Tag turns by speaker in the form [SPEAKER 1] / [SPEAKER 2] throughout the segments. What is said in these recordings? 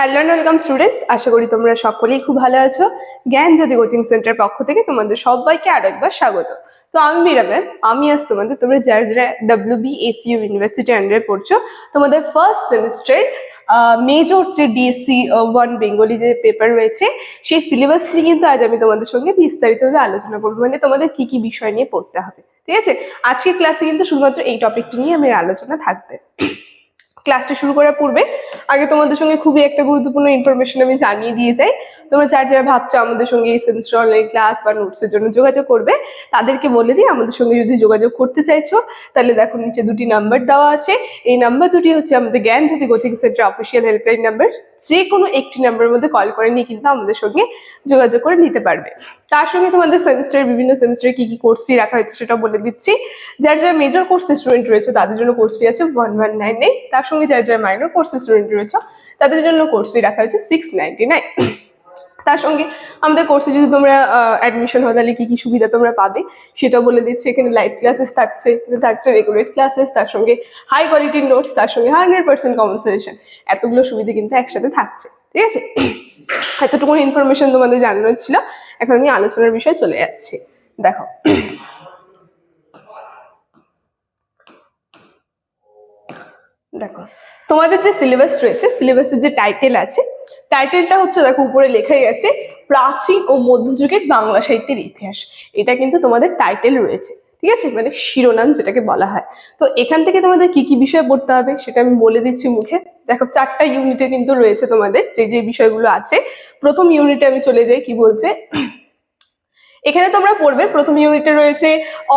[SPEAKER 1] Hello and welcome students আশা করি তোমরা সকলেই খুব ভালো আছো। জ্ঞান জ্যোতি কোচিং সেন্টার পক্ষ থেকে তোমাদের সবাইকে আরও একবার স্বাগত। তো আমি মিরাবেল আমি আজ তোমাদের, তোমরা যারা যারা ডাব্লিউ বি এসিউ ইউনিভার্সিটি আন্ডারে পড়ছো, তোমাদের ফার্স্ট সেমিস্টার মেজর যে ডিএসসি ওয়ান বেঙ্গলি যে পেপার রয়েছে, সেই সিলেবাস নিয়ে কিন্তু আজ আমি তোমাদের সঙ্গে বিস্তারিতভাবে আলোচনা করব। মানে তোমাদের কি কি বিষয় নিয়ে পড়তে হবে। ঠিক আছে? আজকের ক্লাসে কিন্তু শুধুমাত্র এই টপিকটি নিয়ে আমার আলোচনা থাকবে। ক্লাসটা শুরু করার পূর্বে আগে তোমাদের সঙ্গে খুবই একটা গুরুত্বপূর্ণ ইনফরমেশন আমি জানিয়ে দিয়ে যাই। তোমরা যার যারা ভাবছ আমাদের সঙ্গে এই সেমিস্টার অনলাইন ক্লাস বা নোটসের জন্য যোগাযোগ করবে, তাদেরকে বলে দিই আমাদের সঙ্গে যদি যোগাযোগ করতে চাইছো, তাহলে দেখো নিচে দুটি নাম্বার দেওয়া আছে। এই নাম্বার দুটি হচ্ছে আমাদের Gyan Jyoti coaching centre official helpline number যে কোনো একটি নাম্বারের মধ্যে কল করে নিয়ে কিন্তু আমাদের সঙ্গে যোগাযোগ করে নিতে পারবে। তার সঙ্গে তোমাদের সেমিস্টার বিভিন্ন সেমিস্টারে কি কি কোর্স ফি রাখা হয়েছে সেটা বলে দিচ্ছি। যার যারা মেজর কোর্স স্টুডেন্ট রয়েছে, তাদের জন্য কোর্স ফি আছে ওয়ান ওয়ান নাইন নাইন তার সঙ্গে যারা যারা মাইনর কোর্সের স্টুডেন্ট রয়েছে, তাদের জন্য কোর্স ফি রাখা হয়েছে সিক্স নাইনটি নাইন তার সঙ্গে আমাদের কোর্সে যদি তোমরা অ্যাডমিশন হয় তাহলে কি কি সুবিধা তোমরা পাবে সেটা বলে দিচ্ছে। এখানে লাইভ ক্লাসেস থাকছে থাকছে রেগুলার ক্লাসেস তার সঙ্গে হাই কোয়ালিটির নোটস তার সঙ্গে হান্ড্রেড পার্সেন্ট কম্পেনসেশন এতগুলো সুবিধা কিন্তু একসাথে থাকছে, ঠিক আছে? এতটুকু ইনফরমেশন তোমাদের জানানোর ছিল। এখন আমি আলোচনার বিষয়ে চলে যাচ্ছি। দেখো দেখো, তোমাদের যে সিলেবাস রয়েছে সিলেবাসের যে টাইটেল আছে টাইটেলটা হচ্ছে দেখো, উপরে লেখাই আছে, প্রাচীন ও মধ্যযুগের বাংলা সাহিত্যের ইতিহাস। এটা কিন্তু তোমাদের টাইটেল রয়েছে, ঠিক আছে? মানে শিরোনাম যেটাকে বলা হয়। তো এখান থেকে তোমাদের কি কি বিষয় পড়তে হবে, সেটা আমি বলে দিচ্ছি মুখে। দেখো, চারটা ইউনিটে কিন্তু রয়েছে তোমাদের, যে যে বিষয়গুলো আছে। প্রথম ইউনিটে আমি চলে যাই, কি বলছে? এখানে তোমরা পড়বে, প্রথম ইউনিটে রয়েছে,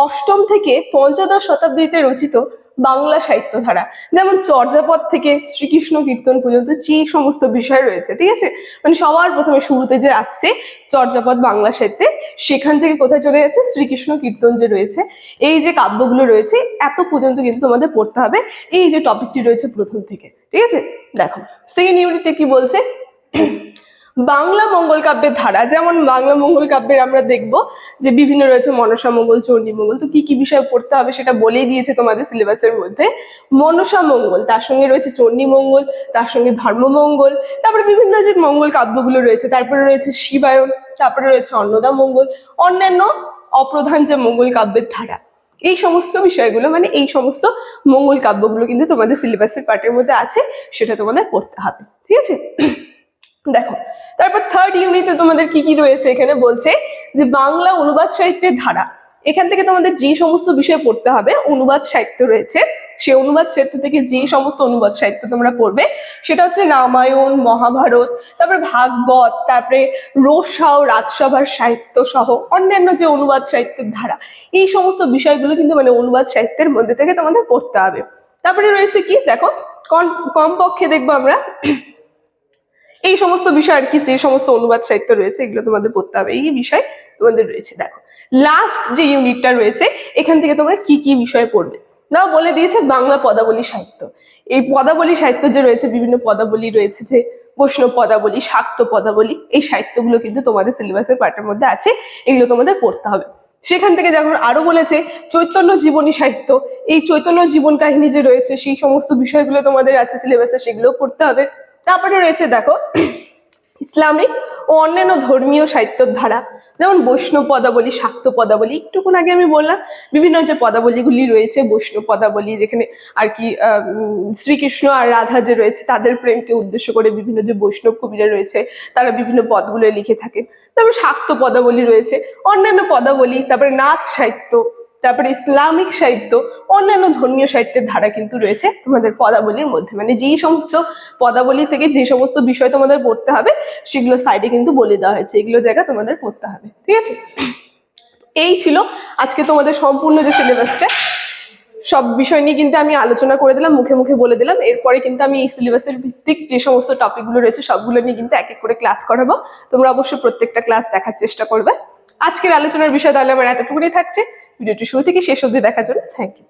[SPEAKER 1] অষ্টম থেকে পঞ্চদশ শতাব্দীতে রচিত বাংলা সাহিত্য ধারা যেমন চর্যাপদ থেকে শ্রীকৃষ্ণ কীর্তন পর্যন্ত যে সমস্ত বিষয় রয়েছে, ঠিক আছে? মানে সবার প্রথমে শুরুতে যে আসছে চর্যাপদ বাংলা সাহিত্যে, সেখান থেকে কোথায় চলে যাচ্ছে? শ্রীকৃষ্ণ কীর্তন যে রয়েছে, এই যে কাব্যগুলো রয়েছে, এত পর্যন্ত কিন্তু তোমাদের পড়তে হবে। এই যে টপিকটি রয়েছে প্রথম থেকে, ঠিক আছে? দেখো সেকেন্ড ইউনিটে কি বলছে? বাংলা মঙ্গল কাব্যের ধারা। যেমন বাংলা মঙ্গল কাব্যের আমরা দেখব যে বিভিন্ন রয়েছে মনসা মঙ্গল, চণ্ডী মঙ্গল। তো কি কি বিষয় পড়তে হবে সেটা বলেই দিয়েছে তোমাদের সিলেবাসের মধ্যে। মনসা মঙ্গল, তার সঙ্গে রয়েছে চণ্ডী মঙ্গল, তার সঙ্গে ধর্মমঙ্গল তারপরে বিভিন্ন যে মঙ্গল কাব্যগুলো রয়েছে, তারপরে রয়েছে শিবায়ন, তারপরে রয়েছে অন্নদা মঙ্গল, অন্যান্য অপ্রধান যে মঙ্গল কাব্যের ধারা। এই সমস্ত বিষয়গুলো মানে এই সমস্ত মঙ্গল কাব্যগুলো কিন্তু তোমাদের সিলেবাসের পার্টের মধ্যে আছে, সেটা তোমাদের পড়তে হবে। ঠিক আছে? দেখো, তারপর থার্ড ইউনিটে তোমাদের কি কি রয়েছে এখানে বলছে যে বাংলা অনুবাদ সাহিত্যের ধারা। এখান থেকে তোমাদের যে সমস্ত বিষয় পড়তে হবে, অনুবাদ সাহিত্য রয়েছে। সে অনুবাদ সাহিত্য থেকে যে সমস্ত অনুবাদ সাহিত্য তোমরা পড়বে, সেটা হচ্ছে রামায়ণ, মহাভারত, তারপরে ভাগবত, তারপরে রোসাও রাজসভার সাহিত্য সহ অন্যান্য যে অনুবাদ সাহিত্যের ধারা, এই সমস্ত বিষয়গুলো কিন্তু মানে অনুবাদ সাহিত্যের মধ্যে থেকে তোমাদের পড়তে হবে। তারপরে রয়েছে কি? দেখো, কম, কমপক্ষে দেখব আমরা। এই সমস্ত বিষয় আর কি, যে সমস্ত অনুবাদ সাহিত্য রয়েছে, এগুলো তোমাদের পড়তে হবে। এই বিষয় তোমাদের রয়েছে, দেখো। লাস্ট যে ইউনিটটা রয়েছে, এখান থেকে তোমরা কি কি বিষয় পড়বে? না বলে দিয়েছে বাংলা পদাবলী সাহিত্য। এই পদাবলী সাহিত্য যে রয়েছে, বিভিন্ন পদাবলী রয়েছে, যে বৈষ্ণব পদাবলী, শাক্ত পদাবলী, এই সাহিত্যগুলো কিন্তু তোমাদের সিলেবাসের পার্টের মধ্যে আছে, এগুলো তোমাদের পড়তে হবে। সেখান থেকে যখন আরও বলেছে, চৈতন্য জীবনী সাহিত্য। এই চৈতন্য জীবন কাহিনী যে রয়েছে, সেই সমস্ত বিষয়গুলো তোমাদের আছে সিলেবাসে সেগুলো পড়তে হবে। তারপরে রয়েছে দেখো, ইসলামিক ও অন্যান্য ধর্মীয় সাহিত্যর ধারা যেমন বৈষ্ণব পদাবলী, শাক্ত পদাবলী একটুক্ষণ আগে আমি বললাম, বিভিন্ন যে পদাবলীগুলি রয়েছে, বৈষ্ণব পদাবলী, যেখানে আর কি শ্রীকৃষ্ণ আর রাধা যে রয়েছে, তাদের প্রেমকে উদ্দেশ্য করে বিভিন্ন যে বৈষ্ণব কবিরা রয়েছে, তারা বিভিন্ন পদগুলো লিখে থাকেন তারপর শাক্ত পদাবলী রয়েছে, অন্যান্য পদাবলী, তারপরে নাচ সাহিত্য তারপরে ইসলামিক সাহিত্য, অন্যান্য ধর্মীয় সাহিত্যের ধারা কিন্তু রয়েছে তোমাদের পদাবলীর মধ্যে। মানে যেই সমস্ত পদাবলী থেকে যে সমস্ত বিষয় তোমাদের পড়তে হবে, সেগুলো সাইডে কিন্তু বলে দেওয়া হয়েছে। এগুলো জায়গা তোমাদের পড়তে হবে, ঠিক আছে? এই ছিল আজকে তোমাদের সম্পূর্ণ যে সিলেবাসটা সব বিষয় নিয়ে কিন্তু আমি আলোচনা করে দিলাম, মুখে মুখে বলে দিলাম। এরপরে কিন্তু আমি এই সিলেবাসের ভিত্তিক যে সমস্ত টপিকগুলো রয়েছে, সবগুলো নিয়ে কিন্তু এক এক করে ক্লাস করাবো। তোমরা অবশ্যই প্রত্যেকটা ক্লাস দেখার চেষ্টা করবে। আজকের আলোচনার বিষয় তাহলে আমার এতটুকুনি থাকছে। ভিডিওটি শুরু থেকে শেষ অবধি দেখার জন্য থ্যাংক ইউ